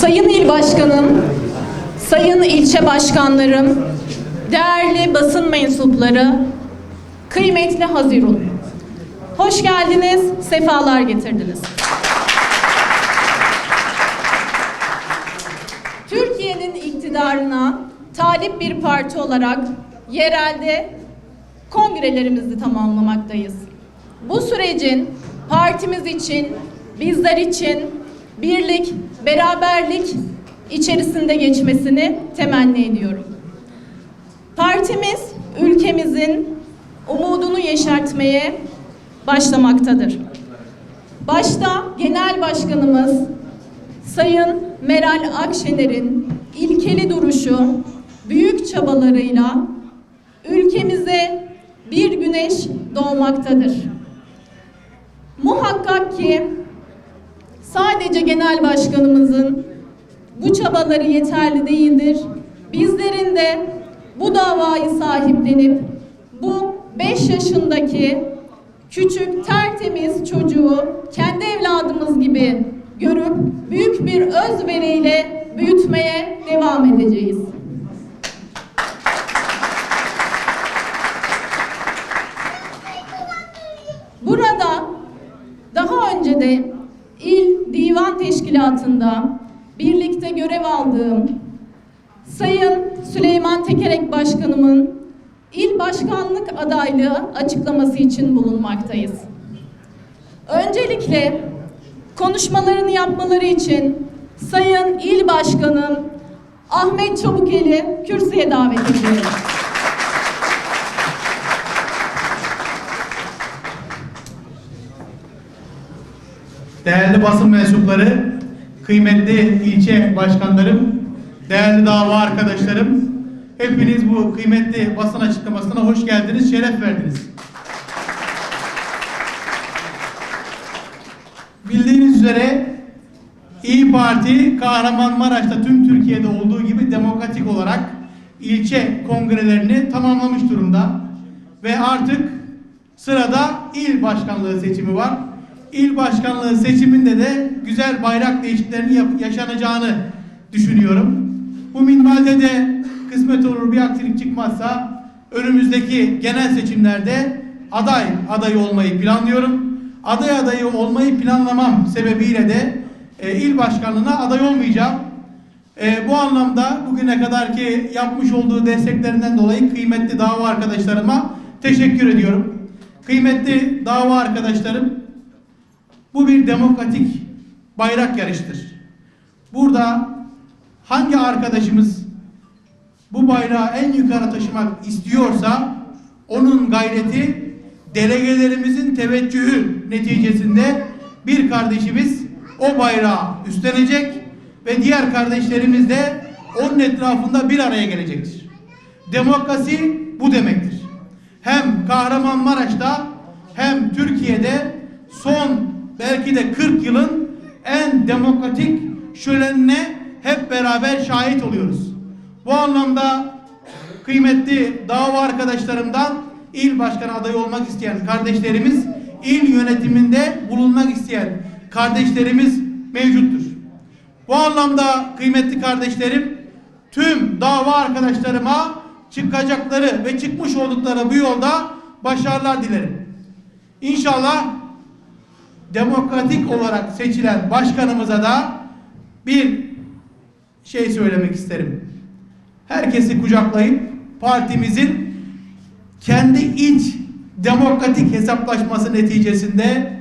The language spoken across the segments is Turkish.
Sayın İl Başkanım, Sayın ilçe başkanlarım, değerli basın mensupları, kıymetli Hazirun. Hoş geldiniz, sefalar getirdiniz. Türkiye'nin iktidarına talip bir parti olarak yerelde kongrelerimizi tamamlamaktayız. Bu sürecin partimiz için, bizler için birlik, beraberlik içerisinde geçmesini temenni ediyorum. Partimiz ülkemizin umudunu yeşertmeye başlamaktadır. Başta Genel Başkanımız Sayın Meral Akşener'in ilkeli duruşu, büyük çabalarıyla ülkemize bir güneş doğmaktadır. Muhakkak ki sadece genel başkanımızın bu çabaları yeterli değildir. Bizlerin de bu davayı sahiplenip bu 5 yaşındaki küçük tertemiz çocuğu kendi evladımız gibi görüp büyük bir özveriyle büyütmeye devam edeceğiz. Burada daha önce de İl Divan Teşkilatı'nda birlikte görev aldığım Sayın Süleyman Tekerek Başkanımın il başkanlık adaylığı açıklaması için bulunmaktayız. Öncelikle konuşmalarını yapmaları için Sayın İl Başkanım Ahmet Çabukeli kürsüye davet ediyorum. Değerli basın mensupları, kıymetli ilçe başkanlarım, değerli dava arkadaşlarım, hepiniz bu kıymetli basın açıklamasına hoş geldiniz, şeref verdiniz. Bildiğiniz üzere İyi Parti Kahramanmaraş'ta tüm Türkiye'de olduğu gibi demokratik olarak ilçe kongrelerini tamamlamış durumda ve artık sırada il başkanlığı seçimi var. İl başkanlığı seçiminde de güzel bayrak değişikliklerinin yaşanacağını düşünüyorum. Bu minvalde de kısmet olur bir aksilik çıkmazsa önümüzdeki genel seçimlerde aday adayı olmayı planlıyorum. Aday adayı olmayı planlamam sebebiyle de e, il başkanlığına aday olmayacağım. E, bu anlamda bugüne kadarki yapmış olduğu desteklerinden dolayı kıymetli dava arkadaşlarıma teşekkür ediyorum. Kıymetli dava arkadaşlarım, bu bir demokratik bayrak yarıştır. Burada hangi arkadaşımız bu bayrağı en yukarı taşımak istiyorsa onun gayreti delegelerimizin teveccühü neticesinde bir kardeşimiz o bayrağı üstlenecek ve diğer kardeşlerimiz de onun etrafında bir araya gelecektir. Demokrasi bu demektir. Hem Kahramanmaraş'ta hem Türkiye'de son belki de 40 yılın en demokratik şölenine hep beraber şahit oluyoruz. Bu anlamda kıymetli dava arkadaşlarımdan il başkanı adayı olmak isteyen kardeşlerimiz, il yönetiminde bulunmak isteyen kardeşlerimiz mevcuttur. Bu anlamda kıymetli kardeşlerim, tüm dava arkadaşlarıma çıkacakları ve çıkmış oldukları bu yolda başarılar dilerim. İnşallah demokratik olarak seçilen başkanımıza da bir şey söylemek isterim. Herkesi kucaklayıp partimizin kendi iç demokratik hesaplaşması neticesinde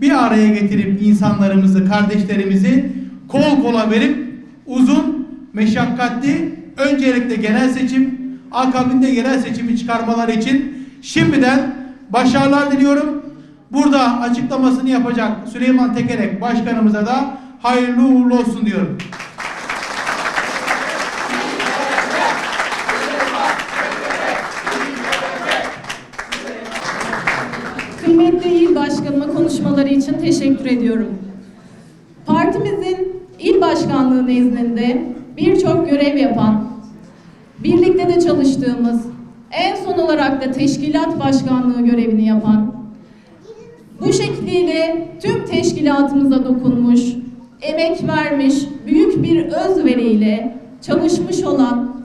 bir araya getirip insanlarımızı, kardeşlerimizi kol kola verip uzun, meşakkatli öncelikle genel seçim, akabinde yerel seçimi çıkarmaları için şimdiden başarılar diliyorum. Burada açıklamasını yapacak Süleyman Tekerek başkanımıza da hayırlı uğurlu olsun diyorum. Kıymetli il başkanıma konuşmaları için teşekkür ediyorum. Partimizin il başkanlığı nezdinde birçok görev yapan, birlikte de çalıştığımız, en son olarak da teşkilat başkanlığı görevini yapan, bu şekliyle tüm teşkilatımıza dokunmuş, emek vermiş, büyük bir özveriyle çalışmış olan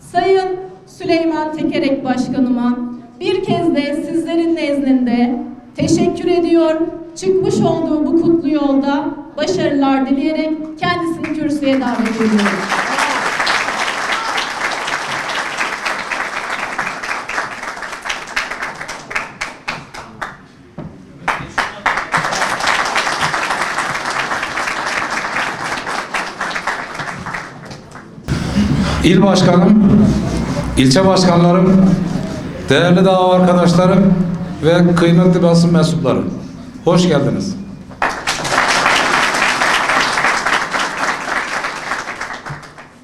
Sayın Süleyman Tekerek Başkanıma bir kez de sizlerin nezdinde teşekkür ediyor. Çıkmış olduğu bu kutlu yolda başarılar dileyerek kendisini kürsüye davet ediyorum. İl başkanım, ilçe başkanlarım, değerli dava arkadaşlarım ve kıymetli basın mensupları. Hoş geldiniz.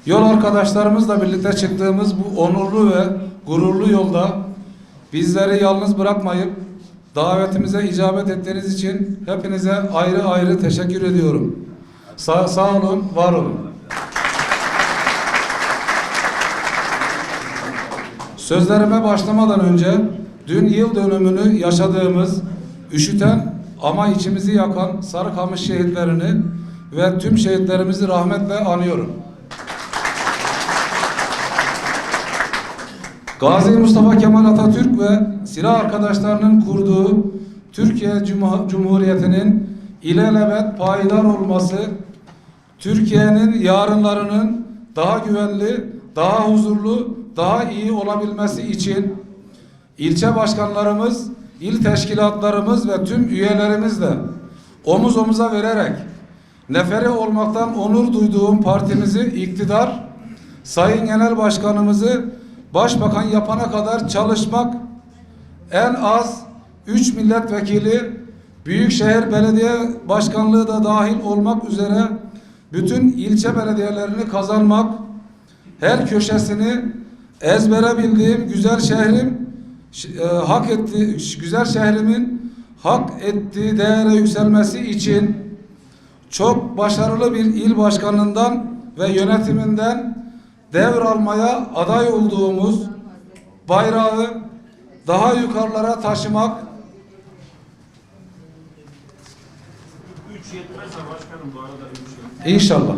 Yol arkadaşlarımızla birlikte çıktığımız bu onurlu ve gururlu yolda bizleri yalnız bırakmayıp davetimize icabet ettiğiniz için hepinize ayrı ayrı teşekkür ediyorum. Sağ, sağ olun, var olun. Sözlerime başlamadan önce dün yıl dönümünü yaşadığımız üşüten ama içimizi yakan Sarıkamış şehitlerini ve tüm şehitlerimizi rahmetle anıyorum. Gazi Mustafa Kemal Atatürk ve silah arkadaşlarının kurduğu Türkiye Cum- Cumhuriyeti'nin ilelebet payidar olması Türkiye'nin yarınlarının daha güvenli, daha huzurlu, daha iyi olabilmesi için ilçe başkanlarımız, il teşkilatlarımız ve tüm üyelerimizle omuz omuza vererek neferi olmaktan onur duyduğum partimizi iktidar, Sayın Genel Başkanımızı başbakan yapana kadar çalışmak en az 3 milletvekili Büyükşehir Belediye Başkanlığı da dahil olmak üzere bütün ilçe belediyelerini kazanmak, her köşesini ezbere bildiğim güzel şehrim e, hak etti güzel şehrimin hak ettiği değere yükselmesi için çok başarılı bir il başkanından ve yönetiminden devralmaya aday olduğumuz bayrağı daha yukarılara taşımak Üç yetmezse başkanım bu arada üç yok. inşallah.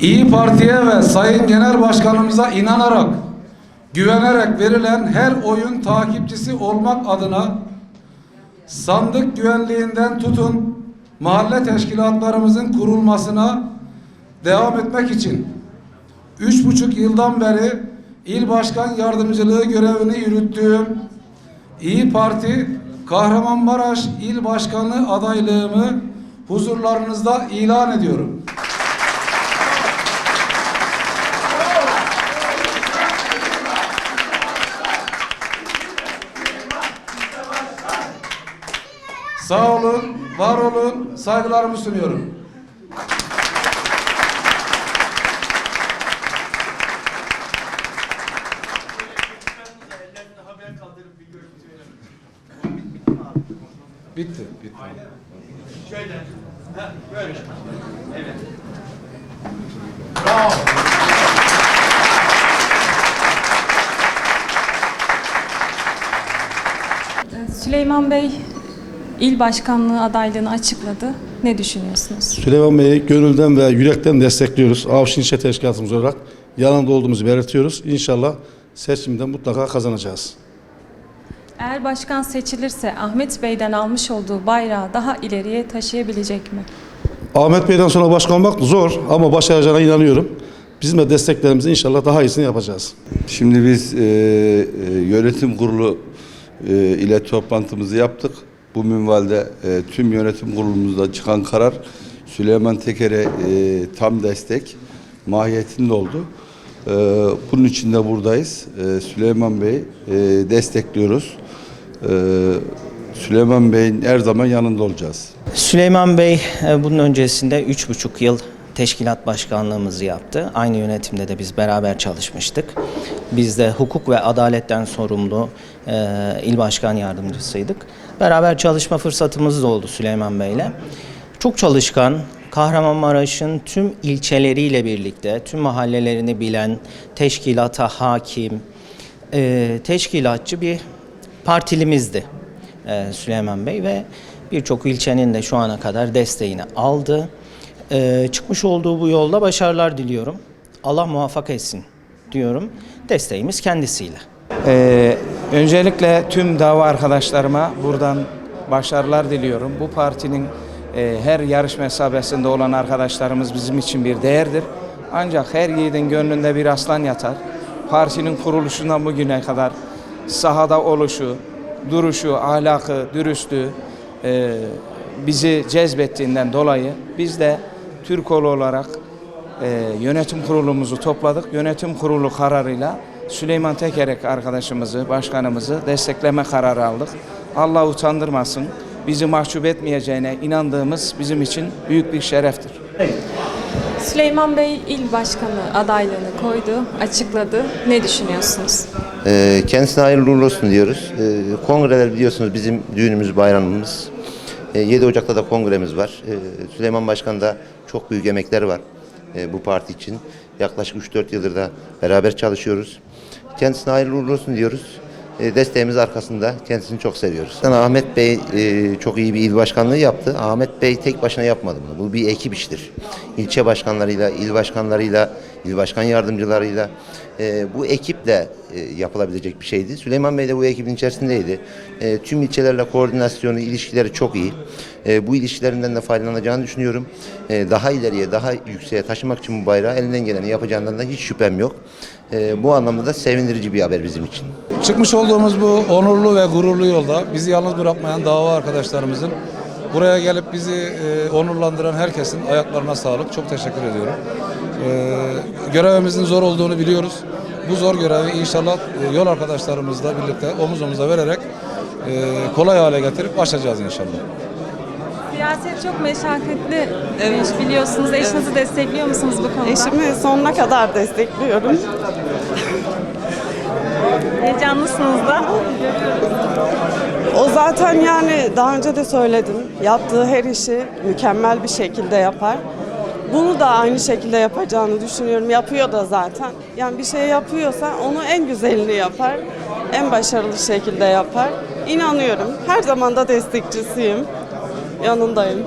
İyi Parti'ye ve Sayın Genel Başkanımıza inanarak, güvenerek verilen her oyun takipçisi olmak adına sandık güvenliğinden tutun mahalle teşkilatlarımızın kurulmasına devam etmek için üç buçuk yıldan beri il başkan yardımcılığı görevini yürüttüğüm İyi Parti Kahramanmaraş İl Başkanı adaylığımı huzurlarınızda ilan ediyorum. Sağ olun, var olun, saygılarımı sunuyorum. Süleyman Bey il başkanlığı adaylığını açıkladı. Ne düşünüyorsunuz? Süleyman Bey'i gönülden ve yürekten destekliyoruz. Avşin İlçe Teşkilatımız olarak yanında olduğumuzu belirtiyoruz. İnşallah seçimde mutlaka kazanacağız. Eğer başkan seçilirse Ahmet Bey'den almış olduğu bayrağı daha ileriye taşıyabilecek mi? Ahmet Bey'den sonra başkan olmak zor ama başaracağına inanıyorum. Bizim de desteklerimizi inşallah daha iyisini yapacağız. Şimdi biz e, e, yönetim kurulu e, ile toplantımızı yaptık. Bu minvalde e, tüm yönetim kurulumuzda çıkan karar Süleyman Teker'e e, tam destek mahiyetinde oldu. E, bunun için de buradayız. E, Süleyman Bey e, destekliyoruz. E, Süleyman Bey'in her zaman yanında olacağız. Süleyman Bey e, bunun öncesinde üç buçuk yıl teşkilat başkanlığımızı yaptı. Aynı yönetimde de biz beraber çalışmıştık. Biz de hukuk ve adaletten sorumlu e, il başkan yardımcısıydık. Beraber çalışma fırsatımız da oldu Süleyman Bey'le. Çok çalışkan, Kahramanmaraş'ın tüm ilçeleriyle birlikte, tüm mahallelerini bilen, teşkilata hakim, e, teşkilatçı bir partilimizdi e, Süleyman Bey ve Birçok ilçenin de şu ana kadar desteğini aldı. Ee, çıkmış olduğu bu yolda başarılar diliyorum. Allah muvaffak etsin diyorum. Desteğimiz kendisiyle. Ee, öncelikle tüm dava arkadaşlarıma buradan başarılar diliyorum. Bu partinin e, her yarış mesabesinde olan arkadaşlarımız bizim için bir değerdir. Ancak her yiğidin gönlünde bir aslan yatar. Partinin kuruluşundan bugüne kadar sahada oluşu, duruşu, ahlakı, dürüstlüğü e, bizi cezbettiğinden dolayı biz de Türkoğlu olarak e, yönetim kurulumuzu topladık. Yönetim kurulu kararıyla Süleyman Tekerek arkadaşımızı, başkanımızı destekleme kararı aldık. Allah utandırmasın. Bizi mahcup etmeyeceğine inandığımız bizim için büyük bir şereftir. Süleyman Bey il başkanı adaylığını koydu, açıkladı. Ne düşünüyorsunuz? Ee, kendisine hayırlı uğurlu olsun diyoruz. Ee, kongreler biliyorsunuz bizim düğünümüz, bayramımız. Ee, 7 Ocak'ta da kongremiz var. Ee, Süleyman Başkan'da çok büyük emekler var e, bu parti için. Yaklaşık 3-4 yıldır da beraber çalışıyoruz. Kendisine hayırlı uğurlu olsun diyoruz. Desteğimiz arkasında. Kendisini çok seviyoruz. Ahmet Bey e, çok iyi bir il başkanlığı yaptı. Ahmet Bey tek başına yapmadı bunu. Bu bir ekip iştir. İlçe başkanlarıyla, il başkanlarıyla, il başkan yardımcılarıyla e, bu ekiple e, yapılabilecek bir şeydi. Süleyman Bey de bu ekibin içerisindeydi. E, tüm ilçelerle koordinasyonu, ilişkileri çok iyi. E, bu ilişkilerinden de faydalanacağını düşünüyorum. E, daha ileriye, daha yükseğe taşımak için bu bayrağı elinden geleni yapacağından da hiç şüphem yok. E, bu anlamda da sevindirici bir haber bizim için. Çıkmış olduğumuz bu onurlu ve gururlu yolda bizi yalnız bırakmayan dava arkadaşlarımızın buraya gelip bizi e, onurlandıran herkesin ayaklarına sağlık. Çok teşekkür ediyorum. E, görevimizin zor olduğunu biliyoruz. Bu zor görevi inşallah e, yol arkadaşlarımızla birlikte omuz omuza vererek e, kolay hale getirip aşacağız inşallah. Siyaset çok meşakkatli biliyorsunuz. Eşinizi destekliyor musunuz bu konuda? Eşimi sonuna kadar destekliyorum. Heyecanlısınız da. O zaten yani daha önce de söyledim. Yaptığı her işi mükemmel bir şekilde yapar. Bunu da aynı şekilde yapacağını düşünüyorum. Yapıyor da zaten. Yani bir şey yapıyorsa onu en güzelini yapar. En başarılı şekilde yapar. İnanıyorum. Her zaman da destekçisiyim. Yanındayım.